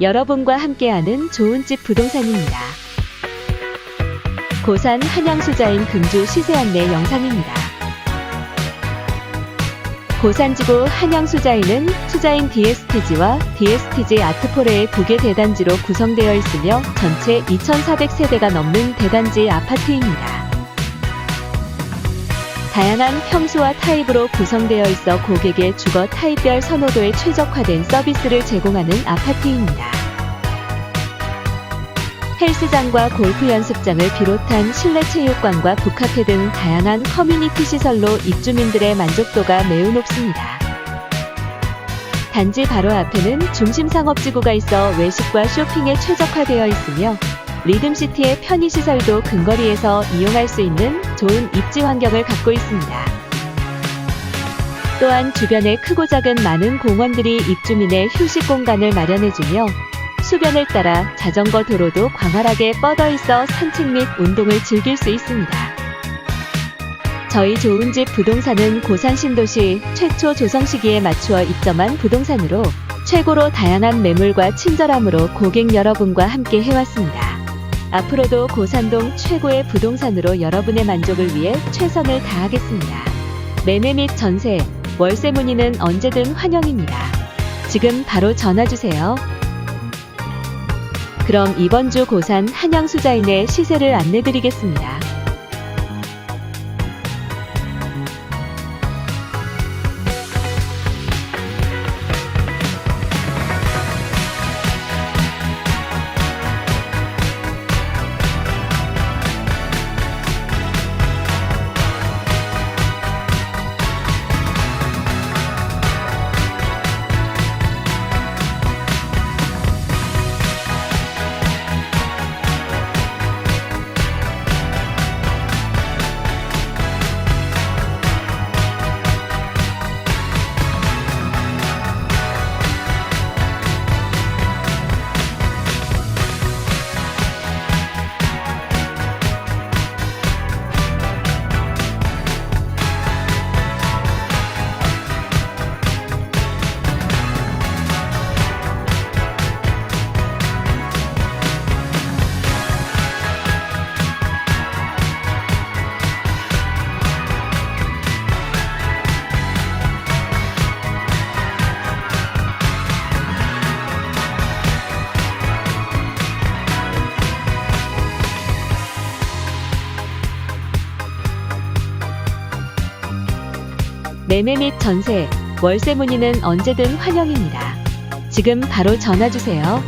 여러분과 함께하는 좋은 집 부동산입니다. 고산 한양수자인 금주 시세 안내 영상입니다. 고산지구 한양수자인은 수자인 DSTG와 DSTG 아트포레의 두 개 대단지로 구성되어 있으며 전체 2,400세대가 넘는 대단지 아파트입니다. 다양한 평수와 타입으로 구성되어 있어 고객의 주거 타입별 선호도에 최적화된 서비스를 제공하는 아파트입니다. 헬스장과 골프 연습장을 비롯한 실내 체육관과 북카페 등 다양한 커뮤니티 시설로 입주민들의 만족도가 매우 높습니다. 단지 바로 앞에는 중심 상업지구가 있어 외식과 쇼핑에 최적화되어 있으며 리듬시티의 편의시설도 근거리에서 이용할 수 있는 좋은 입지 환경을 갖고 있습니다. 또한 주변에 크고 작은 많은 공원들이 입주민의 휴식 공간을 마련해주며 수변을 따라 자전거 도로도 광활하게 뻗어 있어 산책 및 운동을 즐길 수 있습니다. 저희 좋은 집 부동산은 고산 신도시 최초 조성 시기에 맞추어 입점한 부동산으로 최고로 다양한 매물과 친절함으로 고객 여러분과 함께 해왔습니다. 앞으로도 고산동 최고의 부동산으로 여러분의 만족을 위해 최선을 다하겠습니다. 매매 및 전세, 월세 문의는 언제든 환영입니다. 지금 바로 전화 주세요. 그럼 이번 주 고산 한양수자인의 시세를 안내드리겠습니다. 매매 및 전세, 월세 문의는 언제든 환영입니다. 지금 바로 전화 주세요.